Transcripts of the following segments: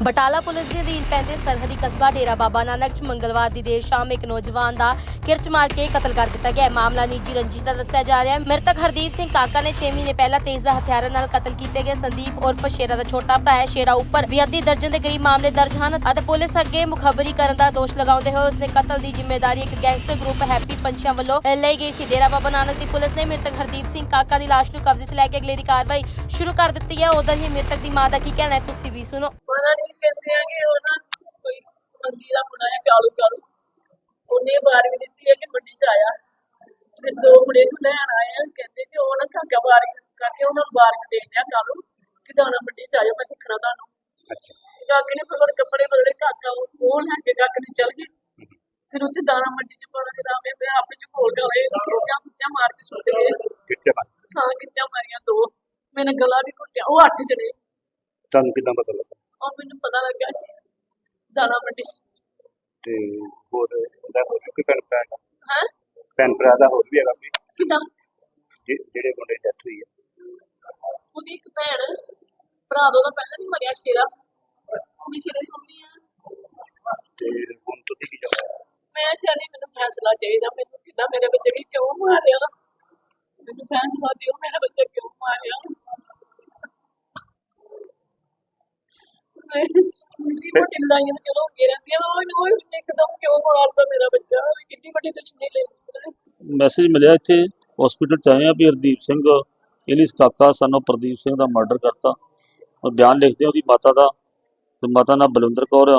Batala police ਦੇ ਅਧੀਨ ਪੈਂਦੇ ਸਰਹੱਦੀ ਕਸਬਾ ਡੇਰਾ ਬਾਬਾ ਨਾਨਕ ਚ ਮੰਗਲਵਾਰ ਦੀ ਦੇਰ ਸ਼ਾਮ ਇੱਕ ਨੌਜਵਾਨ ਦਾ ਕਿਰਚ ਮਾਰ ਕੇ ਕਤਲ ਕਰ ਦਿੱਤਾ ਗਿਆ। ਹੈ ਮਾਮਲਾ ਨਿੱਜੀ ਰੰਜਿਸ਼ ਦਾ ਦੱਸਿਆ ਜਾ ਰਿਹਾ ਹੈ। ਮ੍ਰਿਤਕ ਹਰਦੀਪ ਸਿੰਘ ਕਾਕਾ ਨੇ 6 ਮਹੀਨੇ ਪਹਿਲਾਂ ਤੇਜ਼ ਦਾ ਹਥਿਆਰਾਂ ਨਾਲ ਕਤਲ ਕੀਤੇ ਗਏ। ਸੰਦੀਪ ਉਰਫ ਸ਼ੇਰਾ ਦਾ ਛੋਟਾ ਭਰਾ ਹੈ। ਸ਼ੇਰਾ ਉੱਪਰ ਵੀ ਦਰਜਨ ਦੇ ਕਰੀਬ ਮਾਮਲੇ ਦਰਜ ਹਨ ਅਤੇ ਪੁਲਿਸ ਅੱਗੇ ਮੁਖਬਰੀ ਕਰਨ ਦਾ ਦੋਸ਼ ਲਗਾਉਂਦੇ ਹੋਏ ਉਸਨੇ ਕਤਲ ਦੀ ਜ਼ਿੰਮੇਵਾਰੀ ਇੱਕ ਗੈਂਗਸਟਰ ਗਰੁੱਪ ਹੈਪੀ ਪੰਛੀਆਂ ਵੱਲੋਂ ਲਈ ਗਈ ਸੀ। ਡੇਰਾ ਬਾਬਾ ਨਾਨਕ ਦੀ ਪੁਲਿਸ ਨੇ ਮ੍ਰਿਤਕ ਹਰਦੀਪ ਸਿੰਘ ਕਾਕਾ ਦੀ ਲਾਸ਼ ਨੂੰ ਕਬਜ਼ੇ 'ਚ ਲੈ ਕੇ ਅਗਲੇਰੀ ਕਾਰਵਾਈ ਸ਼ੁਰੂ ਕਰ ਦਿੱਤੀ ਹੈ। ਉਧਰ ਹੀ ਮ੍ਰਿਤਕ ਦੀ ਮਾਂ ਦਾ ਕੀ ਕਹਿਣਾ ਹੈ, ਤੁਸੀਂ ਵੀ ਸੁਣੋ। ਉਹਨਾਂ ਨੇ ਕਹਿੰਦੇ ਆ ਕਿ ਉਹ ਨਾ ਕੋਈ ਮੰਦੀ ਦਾ ਮੁੰਡਾ ਹੈ ਕਾਲੂ ਕਾਲੂ ਉਹਨੇ ਬਾਰਵੀਂ ਦਿੱਤੀ ਹੈ ਕਿ ਮੰਡੀ ਚ ਆਇਆ। ਤੇ ਦੋ ਮੁੰਡੇ ਨੂੰ ਲੈਣ ਆਏ ਆ। ਕਹਿੰਦੇ ਕਿ ਉਹ ਨਾ ਕਾਕਾ ਬਾਰਵੀਂ ਕਰਕੇ ਉਹਨਾਂ ਨੂੰ ਬਾਰਵੀਂ ਦੇ ਦਿਆ ਕਾਲੂ ਕਿ ਦਾਣਾ ਮੰਡੀ ਚ ਆਜੋ ਮੈਂ ਦਿਖਣਾ ਤੁਹਾਨੂੰ। ਕਾਕੇ ਨੇ ਫਿਰ ਕੱਪੜੇ ਬਦਲੇ ਕਾਕਾ ਉਹ ਲੈ ਕੇ ਕਾਕੇ ਨੇ ਚਲ ਗਏ। ਫਿਰ ਉੱਥੇ ਦਾਣਾ ਮੰਡੀ ਚ ਪਾਉਣਾ ਦੇ ਰਾਮੇ ਮੈਂ ਆਪੇ ਚ ਖੋਲ ਕੇ ਹੋਏ ਕਿੱਚਾ ਕਿੱਚਾ ਮਾਰ ਕੇ ਸੁੱਟ ਗਏ। ਬਣ ਹਾਂ ਕਿੱਚਾ ਮਾਰੀਆਂ ਦੋ। ਮੈਨੇ ਗਲਾ ਵੀ ਘੁੱਟਿਆ। ਉਹ ਅੱਠ ਜਣੇ। ਤੁਹਾਨੂੰ ਕਿੰਨਾ ਪਤਾ ਲੱਗਾ? ਉਹ ਮੈਨੂੰ ਪਤਾ ਲੱਗਾ ਜੀ ਦਾਣਾ ਮੰਡੀ ਤੇ ਹੋਰ ਉਹਦਾ ਹੋਰ ਵੀ ਕੋਈ ਭੈਣ ਭਰਾ ਹੈਗਾ? ਹੈ? ਭੈਣ ਭਰਾ ਦਾ ਹੋਰ ਵੀ ਹੈਗਾ ਕੋਈ? ਕਿਦਾਂ? ਜਿ- ਜਿਹੜੇ ਮੁੰਡੇ ਦੀ ਡੈਥ ਹੋਈ ਹੈ ਉਹਦੀ ਇੱਕ ਭੈਣ ਭਰਾ ਦਾ ਉਹਦਾ ਪਹਿਲਾਂ ਨਹੀਂ ਮਰਿਆ ਸ਼ੇਰਾ ਉਹਦੀ ਸ਼ੇਰੇ ਦੀ ਮੰਮੀ ਆ। ਤੇ ਹੁਣ ਤੁਸੀਂ ਕੀ ਚਾਹੁੰਦੇ ਹੋ? ਮੈਂ ਚਾਹਨੀ ਮੈਨੂੰ ਫੈਸਲਾ ਚਾਹੀਦਾ। ਮੈਨੂੰ ਕਿਦਾਂ ਮੇਰੇ ਬੱਚੇ ਵੀ ਕਿਉਂ ਮਾਰਿਆ? ਮੈਨੂੰ ਫੈਸਲਾ ਦਿਓ ਮੇਰਾ ਬੱਚਾ ਕਿਉਂ ਮਾਰਿਆ? ਮਿੱਟੀ ਮੋਟੀ ਲੜਾਈਆਂ ਤਾਂ ਚਲੋ ਹੁੰਦੀਆਂ ਰਹਿੰਦੀਆਂ ਉਹ ਉਹ ਇੱਕਦਮ ਕਿਉਂ ਮਾਰਦਾ ਮੇਰਾ ਬੱਚਾ ਕਿੰਨੀ ਵੱਡੀ ਦੁਸ਼ਮਣੀ ਲੈ ਲਈ ਮੈਸੇਜ ਮਿਲਿਆ ਇੱਥੇ ਹਸਪੀਟਲ ਚ ਆਏ ਆ ਵੀ ਹਰਦੀਪ ਸਿੰਘ ਇਲਿਸ ਕਾਕਾ ਸਾਨੂੰ ਪ੍ਰਦੀਪ ਸਿੰਘ ਦਾ ਮਰਡਰ ਕਰਤਾ। ਉਹ ਬਿਆਨ ਲਿਖਦੇ ਆ ਉਹਦੀ ਮਾਤਾ ਦਾ ਤੇ ਮਾਤਾ ਨਾਲ ਬਲਵਿੰਦਰ ਕੌਰ ਆ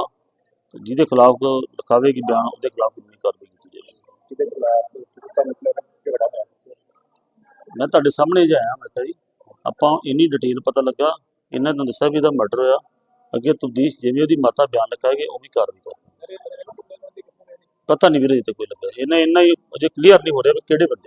ਤੇ ਜਿਹਦੇ ਖਿਲਾਫ ਲਿਖਾਵੇਗੀ ਬਿਆਨ ਉਹਦੇ ਖਿਲਾਫ ਕਾਨੂੰਨੀ ਕਾਰਵਾਈ ਕੀਤੀ ਜਾਏਗੀ ਕਿਤੇ ਖਿਲਾਫ ਝਗੜਾ ਮੈਂ ਤੁਹਾਡੇ ਸਾਹਮਣੇ ਹੀ ਆਇਆ ਮੈਂ ਕਿਹਾ ਜੀ ਆਪਾਂ ਇੰਨੀ ਡਿਟੇਲ ਪਤਾ ਲੱਗਾ ਇਹਨਾਂ ਨੂੰ ਦੱਸਿਆ ਵੀ ਇਹਦਾ ਮਰਡਰ ਹੋਇਆ। ਅੱਗੇ ਤਬਦੀਸ਼ ਜਿਵੇਂ ਉਹਦੀ ਮਾਤਾ ਬਿਆਨ ਲਿਖਾਏਗੀ ਉਹ ਵੀ ਕਾਰਵਾਈ ਕਰਦਾ ਪਤਾ ਨਹੀਂ ਵੀਰੇ ਤੇ ਕੋਈ ਲੱਗਾ ਇਹਨਾਂ ਇੰਨਾ ਹੀ ਅਜੇ ਕਲੀਅਰ ਨਹੀਂ ਹੋ ਰਿਹਾ ਵੀ ਕਿਹੜੇ ਬੰਦੇ